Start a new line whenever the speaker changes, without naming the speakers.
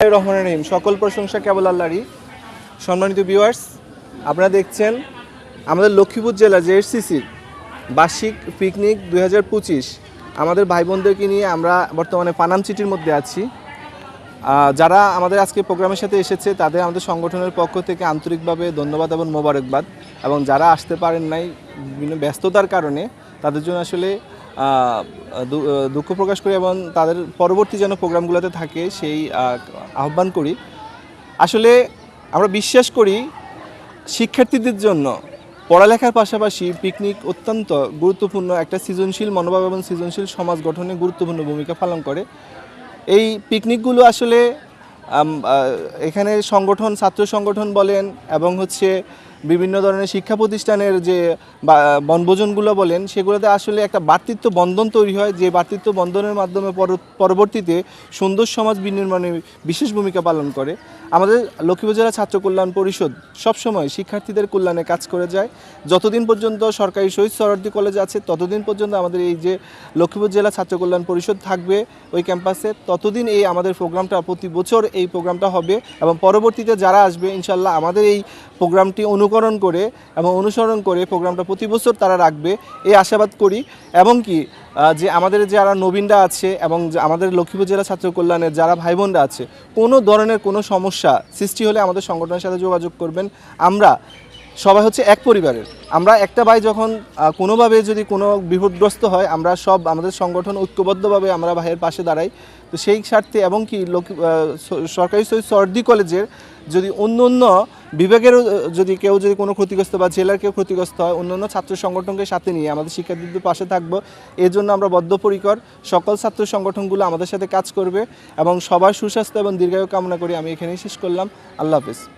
রহমান রহিম। সকল প্রশংসা কেবল আল্লাহরই। সম্মানিত ভিউয়ার্স আপনারা দেখছেন আমাদের লক্ষ্মীপুর জেলা জেএসসিসির বার্ষিক পিকনিক দু হাজার পঁচিশ। আমাদের ভাই বোনদেরকে নিয়ে আমরা বর্তমানে পানাম চিটির মধ্যে আছি। যারা আমাদের আজকে প্রোগ্রামের সাথে এসেছে, তাদের আমাদের সংগঠনের পক্ষ থেকে আন্তরিকভাবে ধন্যবাদ এবং মোবারকবাদ। এবং যারা আসতে পারেন নাই, বিভিন্ন ব্যস্ততার কারণে, তাদের জন্য আসলে দুঃখ প্রকাশ করি এবং তাদের পরবর্তী যেন প্রোগ্রামগুলোতে থাকে সেই আহ্বান করি। আসলে আমরা বিশ্বাস করি শিক্ষার্থীদের জন্য পড়ালেখার পাশাপাশি পিকনিক অত্যন্ত গুরুত্বপূর্ণ একটা সৃজনশীল মনোভাব এবং সৃজনশীল সমাজ গঠনে গুরুত্বপূর্ণ ভূমিকা পালন করে। এই পিকনিকগুলো আসলে এখানে সংগঠন, ছাত্র সংগঠন বলেন এবং হচ্ছে বিভিন্ন ধরনের শিক্ষা প্রতিষ্ঠানের যে বনভোজনগুলো বলেন, সেগুলোতে আসলে একটা বার্তৃত্ব বন্ধন তৈরি হয়। যে বার্তৃত্ব বন্ধনের মাধ্যমে পর- পরবর্তীতে সুন্দর সমাজ বিনির্মাণে বিশেষ ভূমিকা পালন করে। আমাদের লক্ষ্মীপুর জেলা ছাত্র কল্যাণ পরিষদ সবসময় শিক্ষার্থীদের কল্যাণে কাজ করে যায়। যতদিন পর্যন্ত সরকারি শহীদ সরার্দি কলেজ আছে, ততদিন পর্যন্ত আমাদের এই যে লক্ষ্মীপুর জেলা ছাত্র কল্যাণ পরিষদ থাকবে ওই ক্যাম্পাসে, ততদিন এই আমাদের প্রোগ্রামটা প্রতি বছর এই প্রোগ্রামটা হবে এবং পরবর্তীতে যারা আসবে, ইনশাল্লাহ আমাদের এই প্রোগ্রামটি অনুকরণ করে এবং অনুসরণ করে প্রোগ্রামটা প্রতি বছর তারা রাখবে, এই আশাবাদ করি। এবং কি যে আমাদের যারা নবীনরা আছে এবং আমাদের লক্ষ্মীপুর জেলা ছাত্র কল্যাণের যারা ভাই বোনরা আছে, কোনো ধরনের কোনো সমস্যা সৃষ্টি হলে আমাদের সংগঠনের সাথে যোগাযোগ করবেন। আমরা সবাই হচ্ছে এক পরিবারের। আমরা একটা ভাই যখন কোনোভাবে যদি কোনো বিপদগ্রস্ত হয়, আমরা সব আমাদের সংগঠন ঐক্যবদ্ধভাবে আমরা ভাইয়ের পাশে দাঁড়াই। তো সেই স্বার্থে এবং কি স- সরকারি শহীদ সর্দি কলেজের যদি অন্য অন্য বিভাগেরও যদি কেউ যদি কোনো ক্ষতিগ্রস্ত বা জেলার কেউ ক্ষতিগ্রস্ত হয় অন্য অন্য ছাত্র সংগঠনকে সাথে নিয়ে আমাদের শিক্ষার্থীদের পাশে থাকব। এর জন্য আমরা বদ্ধপরিকর সকল ছাত্র সংগঠনগুলো আমাদের সাথে কাজ করবে এবং সবার সুস্বাস্থ্য এবং দীর্ঘায়ু কামনা করি। আমি এখানেই শেষ করলাম। আল্লাহ হাফেজ।